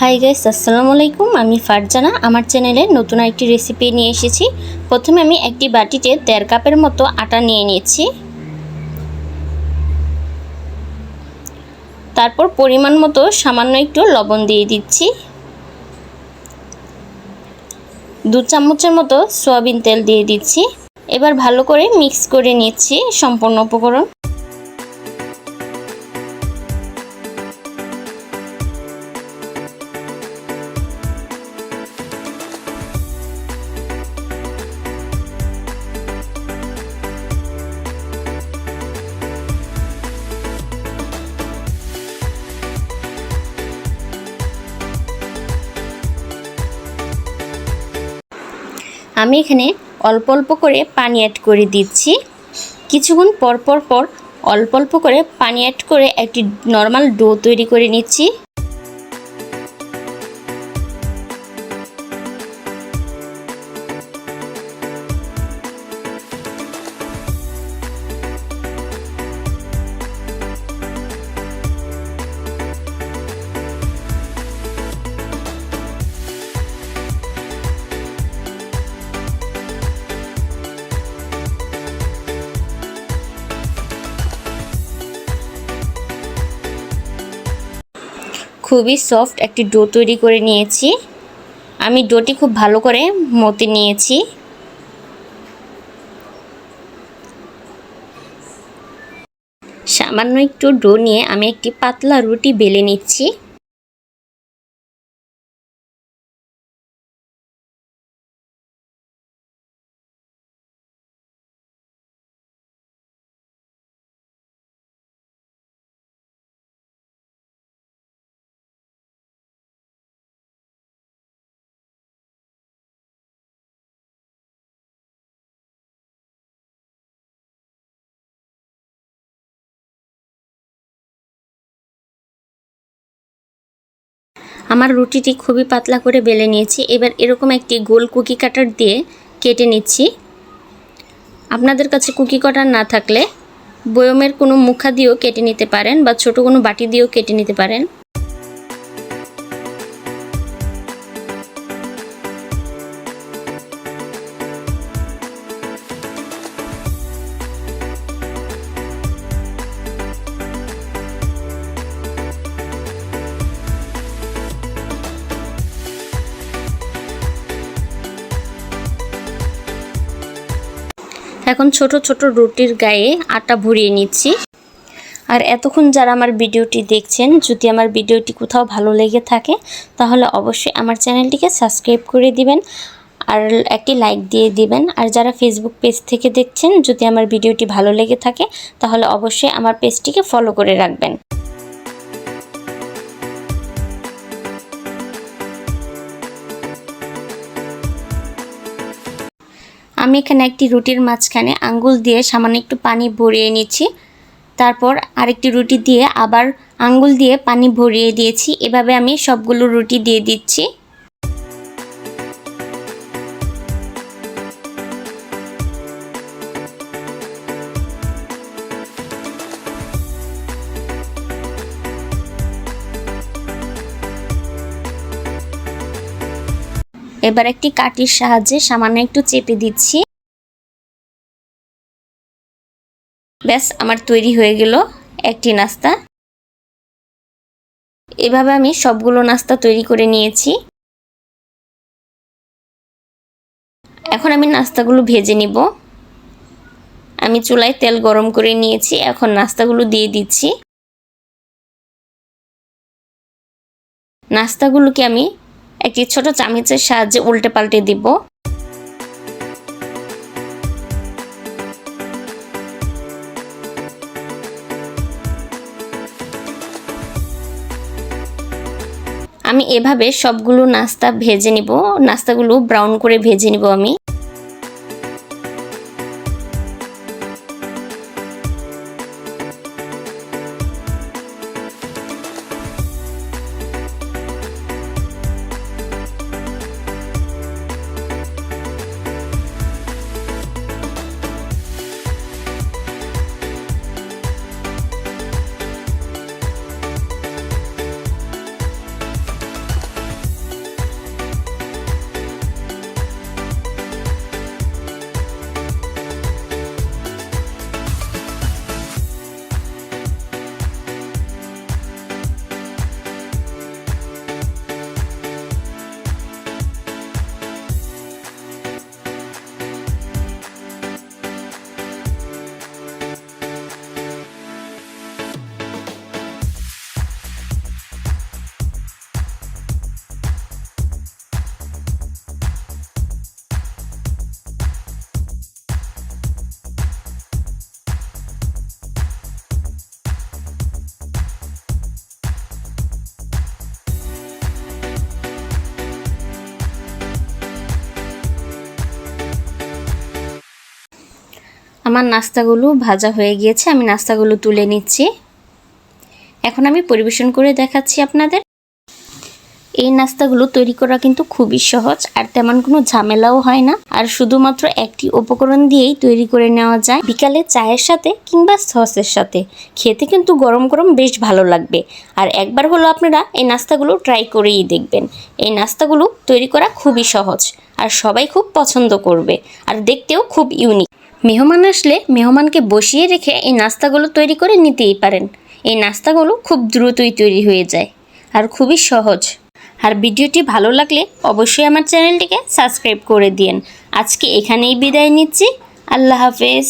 Hi guys আসসালামু আলাইকুম। আমি ফারজানা। আমার চ্যানেলে নতুন একটি রেসিপি নিয়ে এসেছি। প্রথমে আমি একটি বাটিতে দেড় কাপের মতো আটা নিয়ে নিয়েছি। তারপর পরিমাণ মতো সামান্য একটু লবণ দিয়ে দিচ্ছি। দু চামচের মতো সয়াবিন তেল দিয়ে দিচ্ছি। এবার ভালো করে মিক্স করে নিচ্ছি সম্পূর্ণ উপকরণ। আমি এখানে অল্প অল্প করে পানি অ্যাড করে দিচ্ছি। কিছুক্ষণ পর পর পর অল্প অল্প করে পানি অ্যাড করে একটি নর্মাল ডো তৈরি করে নিচ্ছি। খুবই সফট একটি ডো তৈরি করে নিয়েছি। আমি ডোটি খুব ভালো করে মতে নিয়েছি। সামান্য একটু ডো নিয়ে আমি একটি পাতলা রুটি বেলে নিচ্ছি। আমার রুটিটি খুবই পাতলা করে বেলে নিয়েছি। এবার এরকম একটি গোল কুকি কাটার দিয়ে কেটে নিচ্ছি। আপনাদের কাছে কুকি কাটার না থাকলে বয়মের কোনো মুখা দিয়েও কেটে নিতে পারেন বা ছোট কোনো বাটি দিয়েও কেটে নিতে পারেন। এখন ছোট ছোট রুটির গায়ে আটা ভরিয়ে নিচ্ছি। আর এতক্ষণ যারা আমার ভিডিওটি দেখছেন, যদি আমার ভিডিওটি কোথাও ভালো লেগে থাকে, তাহলে অবশ্যই আমার চ্যানেলটিকে সাবস্ক্রাইব করে দিবেন আর একটি লাইক দিয়ে দিবেন। আর যারা ফেসবুক পেজ থেকে দেখছেন, যদি আমার ভিডিওটি ভালো লেগে থাকে, তাহলে অবশ্যই আমার পেজটিকে ফলো করে রাখবেন। আমি এখানে একটি রুটির মাঝখানে আঙ্গুল দিয়ে সামান্য একটু পানি ভরিয়ে নিচ্ছি। তারপর আরেকটি রুটি দিয়ে আবার আঙ্গুল দিয়ে পানি ভরিয়ে দিয়েছি। এভাবে আমি সবগুলো রুটি দিয়ে দিচ্ছি। এবার একটি কাঠির সাহায্যে সামান্য একটু চেপে দিচ্ছি। ব্যাস, আমার তৈরি হয়ে গেল একটি নাস্তা। এভাবে আমি সবগুলো নাস্তা তৈরি করে নিয়েছি। এখন আমি নাস্তাগুলো ভেজে নিব। আমি চুলায় তেল গরম করে নিয়েছি, এখন নাস্তাগুলো দিয়ে দিচ্ছি। নাস্তাগুলোকে আমি একটি ছোট চামিচের সাহায্যে উল্টে পাল্টে দিব। আমি এভাবে সবগুলো নাস্তা ভেজে নিব। নাস্তাগুলো ব্রাউন করে ভেজে নিব আমি। আমার নাস্তাগুলো ভাজা হয়ে গিয়েছে, আমি নাস্তাগুলো তুলে নিচ্ছি। এখন আমি পরিবেশন করে দেখাচ্ছি আপনাদের। এই নাস্তাগুলো তৈরি করা কিন্তু খুবই সহজ, আর তেমন কোনো ঝামেলাও হয় না। আর শুধুমাত্র একটি উপকরণ দিয়েই তৈরি করে নেওয়া যায়, বিকালে চায়ের সাথে কিংবা সসের সাথে। খেতে কিন্তু গরম গরম বেশ ভালো লাগবে। আর একবার হলো আপনারা এই নাস্তাগুলো ট্রাই করেই দেখবেন। এই নাস্তাগুলো তৈরি করা খুবই সহজ, আর সবাই খুব পছন্দ করবে, আর দেখতেও খুব ইউনিক। মেহমান আসলে মেহমানকে বসিয়ে রেখে এই নাস্তাগুলো তৈরি করে নিতেই পারেন। এই নাস্তাগুলো খুব দ্রুতই তৈরি হয়ে যায় আর খুবই সহজ। আর ভিডিওটি ভালো লাগলে অবশ্যই আমার চ্যানেলটিকে সাবস্ক্রাইব করে দিন আজকে এখানেই বিদায় নিচ্ছি। আল্লাহ হাফেজ।